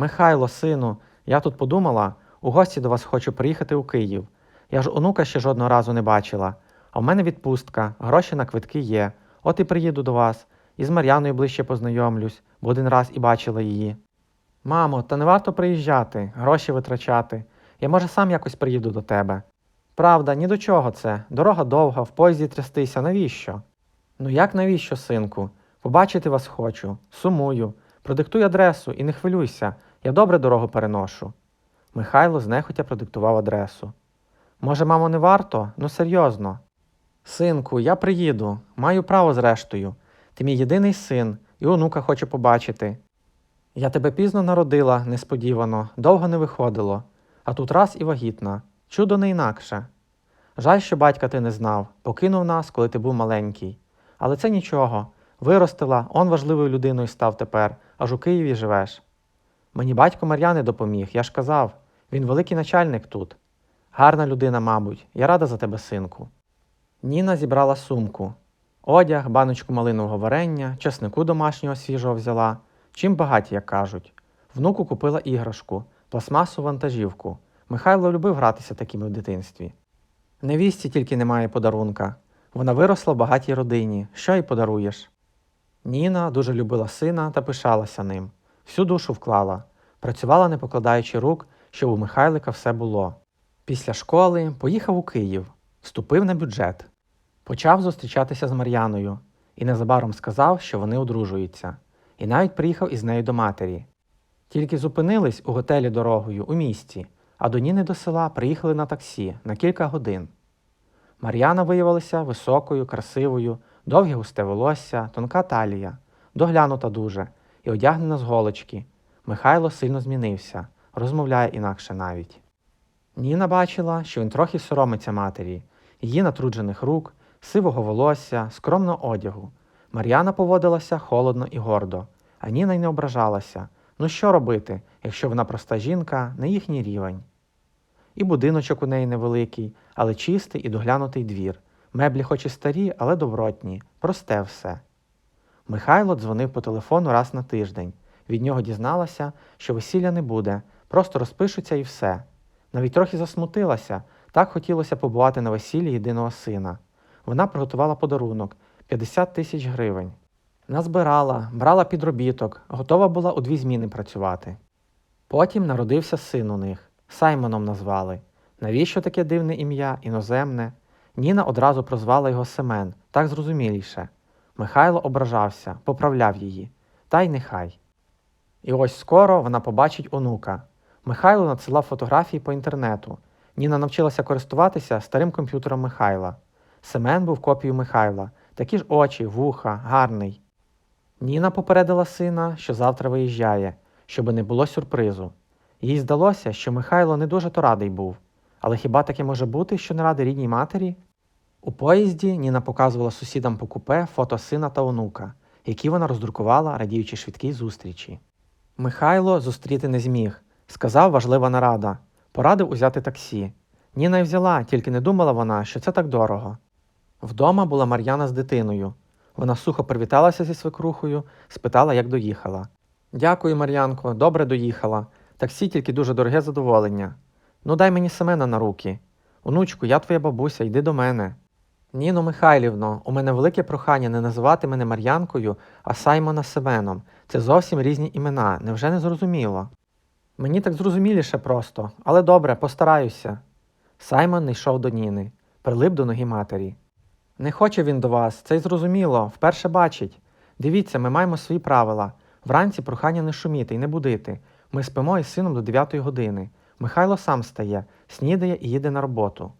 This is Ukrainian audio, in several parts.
Михайло, сину, я тут подумала, у гості до вас хочу приїхати у Київ. Я ж онука ще жодного разу не бачила. А в мене відпустка, гроші на квитки є. От і приїду до вас. І з Мар'яною ближче познайомлюсь, бо один раз і бачила її. Мамо, та не варто приїжджати, гроші витрачати. Я, може, сам якось приїду до тебе. Правда, ні до чого це. Дорога довга, в поїзді трястися, навіщо? Ну як навіщо, синку? Побачити вас хочу, сумую. Продиктуй адресу і не хвилюйся, я добре дорогу переношу. Михайло знехотя продиктував адресу. Може, мамо, не варто? Ну серйозно. Синку, я приїду, маю право зрештою. Ти мій єдиний син, і онука хочу побачити. Я тебе пізно народила, несподівано, довго не виходило, а тут раз і вагітна. Чудо не інакше. Жаль, що батька ти не знав, покинув нас, коли ти був маленький. Але це нічого. Виростила, он важливою людиною став тепер, аж у Києві живеш. Мені батько Мар'яни допоміг, я ж казав, він великий начальник тут. Гарна людина, мабуть, я рада за тебе, синку. Ніна зібрала сумку. Одяг, баночку малинового варення, чеснику домашнього свіжого взяла. Чим багаті, як кажуть. Внуку купила іграшку, пластмасу вантажівку. Михайло любив гратися такими в дитинстві. Невісті тільки немає подарунка. Вона виросла в багатій родині. Що їй подаруєш? Ніна дуже любила сина та пишалася ним. Всю душу вклала. Працювала, не покладаючи рук, щоб у Михайлика все було. Після школи поїхав у Київ, вступив на бюджет. Почав зустрічатися з Мар'яною і незабаром сказав, що вони одружуються, і навіть приїхав із нею до матері. Тільки зупинились у готелі дорогою у місті, а до Ніни до села приїхали на таксі на кілька годин. Мар'яна виявилася високою, красивою, довге густе волосся, тонка талія, доглянута дуже і одягнена з голочки. Михайло сильно змінився, розмовляє інакше навіть. Ніна бачила, що він трохи соромиться матері, її натруджених рук, сивого волосся, скромного одягу. Мар'яна поводилася холодно і гордо, а Ніна й не ображалася. Ну що робити, якщо вона проста жінка, не їхній рівень? І будиночок у неї невеликий, але чистий і доглянутий двір. Меблі хоч і старі, але добротні, просте все. Михайло дзвонив по телефону раз на тиждень. Від нього дізналася, що весілля не буде, просто розпишуться і все. Навіть трохи засмутилася, так хотілося побувати на весіллі єдиного сина. Вона приготувала подарунок 50 тисяч гривень. Назбирала, брала підробіток, готова була у дві зміни працювати. Потім народився син у них, Саймоном назвали. Навіщо таке дивне ім'я, іноземне? Ніна одразу прозвала його Семен, так зрозуміліше. Михайло ображався, поправляв її. Та й нехай. І ось скоро вона побачить онука. Михайло надсилав фотографії по інтернету. Ніна навчилася користуватися старим комп'ютером Михайла. Семен був копією Михайла, такі ж очі, вуха, гарний. Ніна попередила сина, що завтра виїжджає, щоби не було сюрпризу. Їй здалося, що Михайло не дуже то радий був. Але хіба таке може бути, що не радий рідній матері? У поїзді Ніна показувала сусідам по купе фото сина та онука, які вона роздрукувала, радіючи швидкій зустрічі. Михайло зустріти не зміг, сказав важлива нарада, порадив узяти таксі. Ніна й взяла, тільки не думала вона, що це так дорого. Вдома була Мар'яна з дитиною. Вона сухо привіталася зі свекрухою, спитала, як доїхала. Дякую, Мар'янко, добре доїхала. Таксі тільки дуже дороге задоволення. Ну, дай мені Семена на руки. Онучку, я твоя бабуся, йди до мене. Ніно Михайлівно, у мене велике прохання не називати мене Мар'янкою, а Саймона Семеном. Це зовсім різні імена, невже не зрозуміло? Мені так зрозуміліше просто, але добре, постараюся. Саймон не йшов до Ніни, прилип до ноги матері. Не хоче він до вас, це й зрозуміло, вперше бачить. Дивіться, ми маємо свої правила. Вранці прохання не шуміти і не будити. Ми спимо із сином до 9 години. Михайло сам стає, снідає і їде на роботу.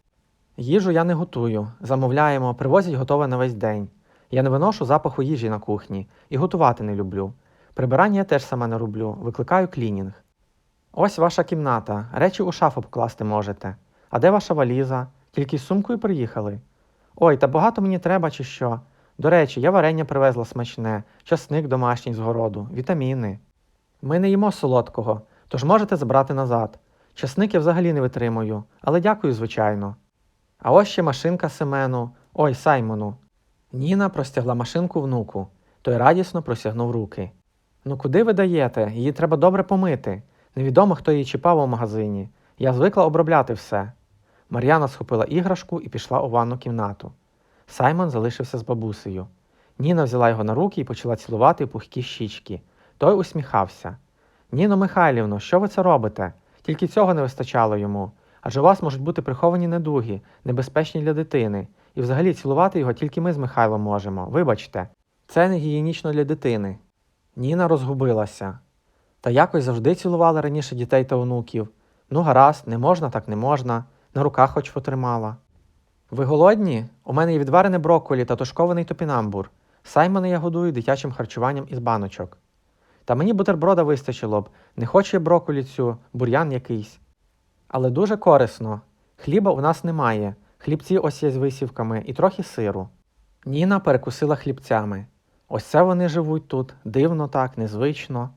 Їжу я не готую, замовляємо, привозять готове на весь день. Я не виношу запаху їжі на кухні і готувати не люблю. Прибирання я теж сама не роблю, викликаю клінінг. Ось ваша кімната, речі у шафу покласти можете. А де ваша валіза? Тільки з сумкою приїхали. Ой, та багато мені треба чи що. До речі, я варення привезла смачне, часник домашній з городу, вітаміни. Ми не їмо солодкого, тож можете забрати назад. Часник я взагалі не витримую, але дякую, звичайно. А ось ще машинка Семену, ой, Саймону. Ніна простягла машинку внуку, той радісно простягнув руки. Ну куди ви даєте? Її треба добре помити. Невідомо, хто її чіпав у магазині. Я звикла обробляти все. Мар'яна схопила іграшку і пішла у ванну кімнату. Саймон залишився з бабусею. Ніна взяла його на руки і почала цілувати пухкі щічки. Той усміхався. Ніно Михайлівно, що ви це робите? Тільки цього не вистачало йому. Адже у вас можуть бути приховані недуги, небезпечні для дитини. І взагалі цілувати його тільки ми з Михайлом можемо. Вибачте, це не гігієнічно для дитини. Ніна розгубилася. Та якось завжди цілували раніше дітей та онуків. Ну, гаразд, не можна, так не можна, на руках хоч потримала. Ви голодні? У мене є відварене брокколі та тушкований топінамбур. Саймона я годую дитячим харчуванням із баночок. Та мені бутерброда вистачило б, не хочу я брокколі цю, бур'ян якийсь. Але дуже корисно. Хліба у нас немає. Хлібці ось є з висівками і трохи сиру. Ніна перекусила хлібцями. Ось це вони живуть тут, дивно так, незвично.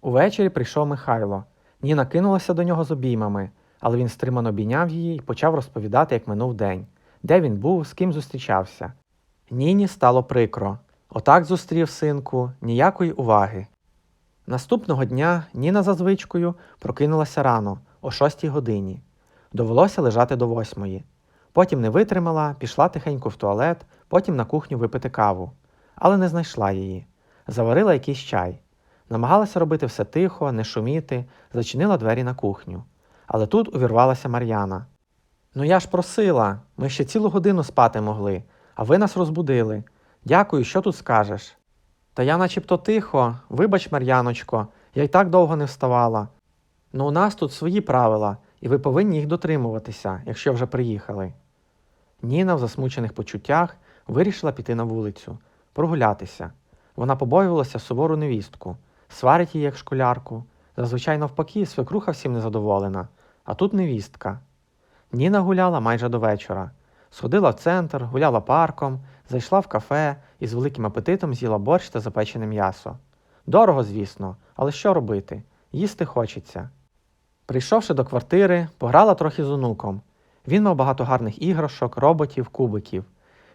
Увечері прийшов Михайло. Ніна кинулася до нього з обіймами, але він стримано обійняв її і почав розповідати, як минув день, де він був, з ким зустрічався. Ніні стало прикро. Отак зустрів синку, ніякої уваги. Наступного дня Ніна за звичкою прокинулася рано, о шостій годині. Довелося лежати до восьмої. Потім не витримала, пішла тихенько в туалет, потім на кухню випити каву, але не знайшла її. Заварила якийсь чай. Намагалася робити все тихо, не шуміти, зачинила двері на кухню. Але тут увірвалася Мар'яна. Ну я ж просила, ми ще цілу годину спати могли, а ви нас розбудили. Дякую, що тут скажеш? Та я начебто тихо, вибач, Мар'яночко, я й так довго не вставала. Ну у нас тут свої правила, і ви повинні їх дотримуватися, якщо вже приїхали. Ніна в засмучених почуттях вирішила піти на вулицю, прогулятися. Вона побоювалася сувору невістку, сварить її як школярку. Зазвичай навпаки, свекруха всім незадоволена, а тут невістка. Ніна гуляла майже до вечора. Сходила в центр, гуляла парком, зайшла в кафе і з великим апетитом з'їла борщ та запечене м'ясо. Дорого, звісно, але що робити? Їсти хочеться. Прийшовши до квартири, пограла трохи з онуком. Він мав багато гарних іграшок, роботів, кубиків.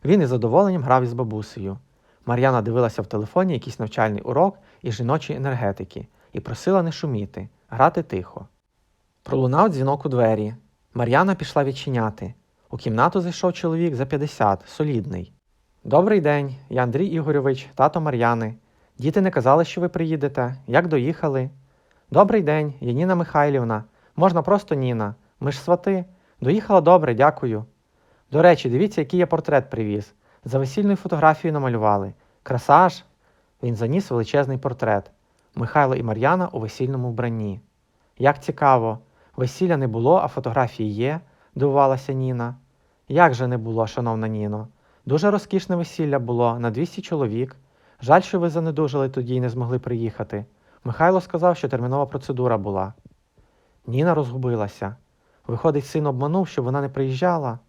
Він із задоволенням грав із бабусею. Мар'яна дивилася в телефоні якийсь навчальний урок із жіночої енергетики і просила не шуміти, грати тихо. Пролунав дзвінок у двері. Мар'яна пішла відчиняти. У кімнату зайшов чоловік за 50, солідний. Добрий день, я Андрій Ігорьович, тато Мар'яни. Діти не казали, що ви приїдете. Як доїхали? Добрий день, я Ніна Михайлівна. Можна просто Ніна. Ми ж свати. Доїхала добре, дякую. До речі, дивіться, який я портрет привіз. За весільною фотографією намалювали. Краса ж? Він заніс величезний портрет. Михайло і Мар'яна у весільному вбранні. Як цікаво, весілля не було, а фотографії є, дивувалася Ніна. Як же не було, шановна Ніно? Дуже розкішне весілля було на 200 чоловік. Жаль, що ви занедужили тоді і не змогли приїхати. Михайло сказав, що термінова процедура була. Ніна розгубилася. Виходить, син обманув, що вона не приїжджала.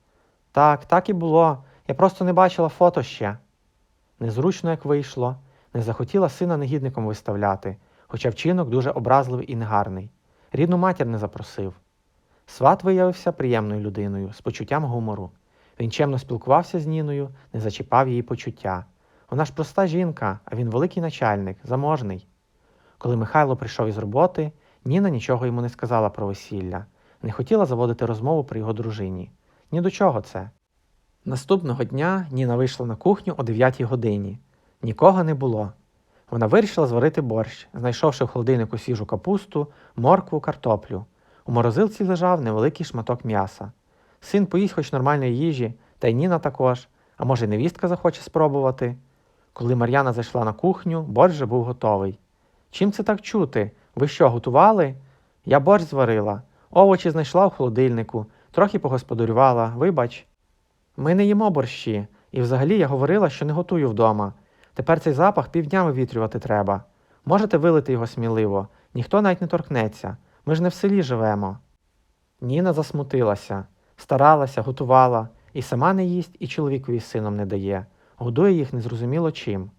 Так, так і було. Я просто не бачила фото ще. Незручно, як вийшло, не захотіла сина негідником виставляти, хоча вчинок дуже образливий і негарний. Рідну матір не запросив. Сват виявився приємною людиною, з почуттям гумору. Він чемно спілкувався з Ніною, не зачіпав її почуття. Вона ж проста жінка, а він великий начальник, заможний. Коли Михайло прийшов із роботи, Ніна нічого йому не сказала про весілля, не хотіла заводити розмову про його дружині. Ні до чого це. Наступного дня Ніна вийшла на кухню о 9 годині. Нікого не було. Вона вирішила зварити борщ, знайшовши в холодильнику свіжу капусту, моркву, картоплю. У морозилці лежав невеликий шматок м'яса. Син поїсть хоч нормальної їжі, та й Ніна також, а може, невістка захоче спробувати. Коли Мар'яна зайшла на кухню, борщ вже був готовий. Чим це так чути? Ви що, готували? Я борщ зварила, овочі знайшла в холодильнику, трохи погосподарювала, вибач. Ми не їмо борщі, і взагалі я говорила, що не готую вдома. Тепер цей запах півдня вивітрювати треба. Можете вилити його сміливо, ніхто навіть не торкнеться. Ми ж не в селі живемо. Ніна засмутилася, старалася, готувала, і сама не їсть, і чоловікові з сином не дає, годує їх незрозуміло чим.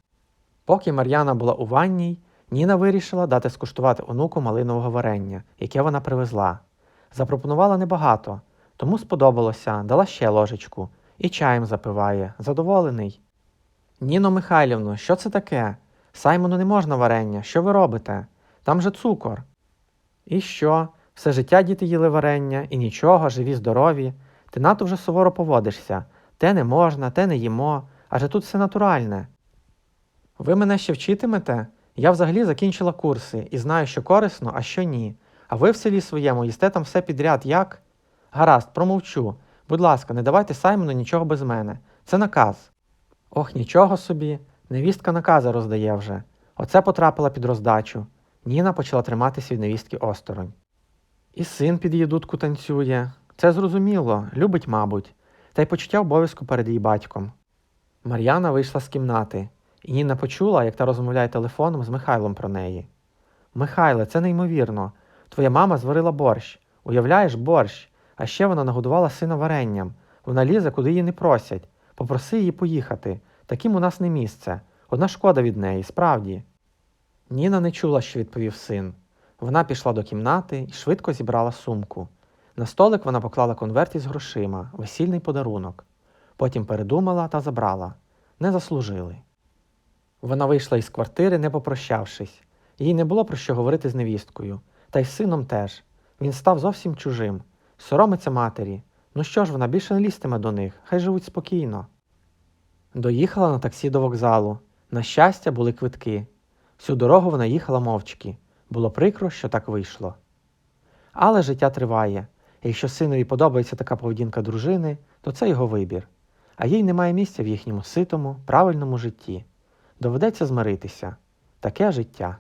Поки Мар'яна була у ванній, Ніна вирішила дати скуштувати онуку малинового варення, яке вона привезла. Запропонувала небагато, тому сподобалося, дала ще ложечку, і чаєм запиває, задоволений. Ніно Михайлівно, що це таке? Саймону не можна варення, що ви робите? Там же цукор. І що? Все життя діти їли варення, і нічого, живі, здорові. Ти надто вже суворо поводишся. Те не можна, те не їмо, адже тут все натуральне. Ви мене ще вчитимете? Я взагалі закінчила курси і знаю, що корисно, а що ні. А ви в селі своєму їсте там все підряд, як? Гаразд, промовчу. Будь ласка, не давайте Саймону нічого без мене. Це наказ. Ох, нічого собі. Невістка накази роздає вже. Оце потрапила під роздачу. Ніна почала триматися від невістки осторонь. І син під її танцює. Це зрозуміло, любить, мабуть, та й почуття обов'язку перед її батьком. Мар'яна вийшла з кімнати, Ніна почула, як та розмовляє телефоном з Михайлом про неї. Михайле, це неймовірно. Твоя мама зварила борщ. Уявляєш, борщ. А ще вона нагодувала сина варенням. Вона лізе, куди її не просять. Попроси її поїхати. Таким у нас не місце. Одна шкода від неї, справді. Ніна не чула, що відповів син. Вона пішла до кімнати і швидко зібрала сумку. На столик вона поклала конверт із грошима, весільний подарунок. Потім передумала та забрала. Не заслужили. Вона вийшла із квартири, не попрощавшись. Їй не було про що говорити з невісткою, та й з сином теж. Він став зовсім чужим. Соромиться матері. Ну що ж, вона більше не лізтиме до них, хай живуть спокійно. Доїхала на таксі до вокзалу. На щастя, були квитки. Всю дорогу вона їхала мовчки. Було прикро, що так вийшло. Але життя триває. Якщо синові подобається така поведінка дружини, то це його вибір. А їй немає місця в їхньому ситому, правильному житті. Доведеться змиритися. Таке життя.